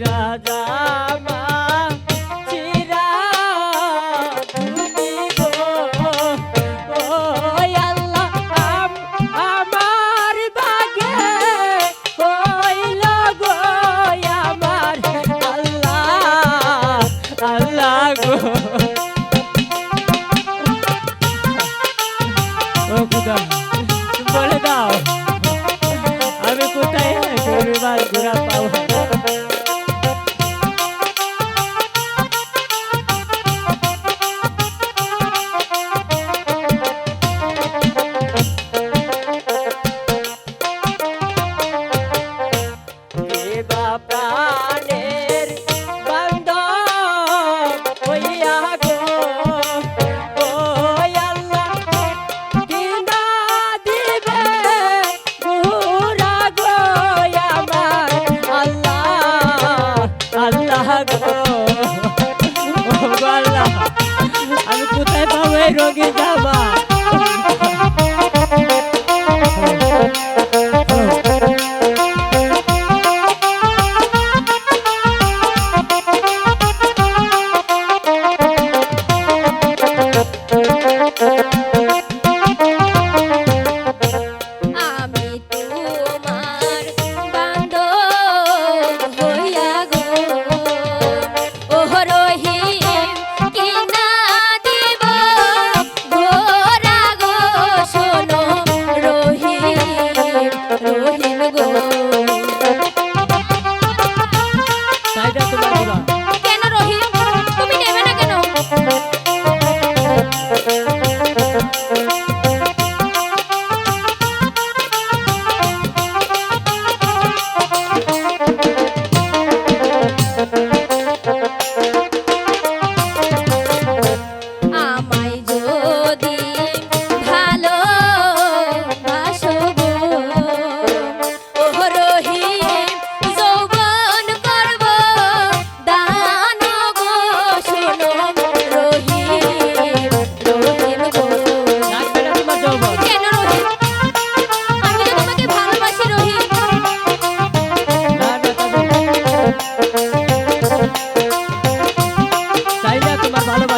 রাজা মা Bye, good afternoon. রোগে যা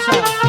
ভাষা